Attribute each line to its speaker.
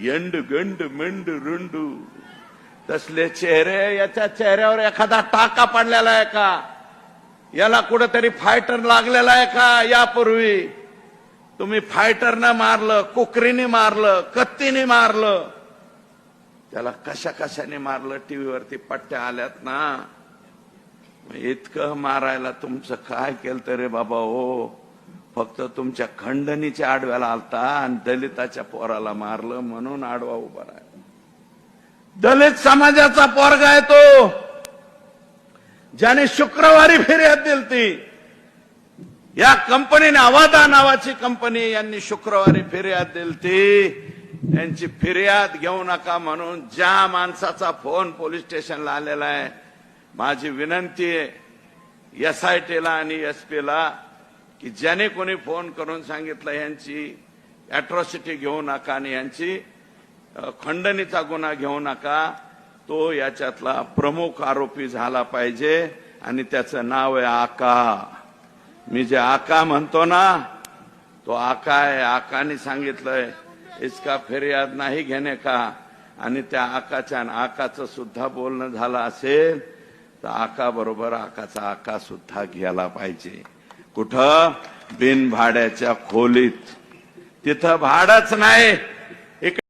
Speaker 1: यंड गंड मेंड रुंडू तसले चेहरे याच्या चेहऱ्यावर एखादा टाका पडलेला आहे का याला कुठेतरी फायटर लागलेला आहे का यापूर्वी तुम्ही फायटरनं मारलं कुकरीने मारलं कत्तीने मारलं त्याला कशा कशाने मारलं टीव्हीवरती पट्ट्या आल्यात ना इतकं मारायला तुमचं काय केलं रे बाबा हो फक्त तुमच्या खंडणीच्या आडव्याला आलता आणि दलिताच्या पोराला मारलं म्हणून आडवा उभा राहिला. दलित समाजाचा पोरगा आहे तो. ज्याने शुक्रवारी फिर्याद दिली ती या कंपनीने अवादा नावाची कंपनी यांनी शुक्रवारी फिर्याद दिली ती यांची फिर्याद घेऊ नका म्हणून ज्या माणसाचा फोन पोलीस स्टेशनला आलेला आहे माझी विनंती आहे एस आय आणि एस ला की ज्याने कोणी फोन करून सांगितलं यांची अॅट्रॉसिटी घेऊ नका आणि यांची खंडणीचा गुन्हा घेऊ नका तो याच्यातला प्रमुख आरोपी झाला पाहिजे आणि त्याचं नाव आहे आका. मी जे आका म्हणतो ना तो आका आहे. आकाने सांगितलंय इसका फिर्याद नाही घेणे का? आणि त्या आकाच्या आकाचं सुद्धा बोलणं झालं असेल तर आका बरोबर आकाचा आका सुद्धा घ्यायला पाहिजे. कुठं? बिन भाड्याच्या खोलीत. तिथं भाडच नाही.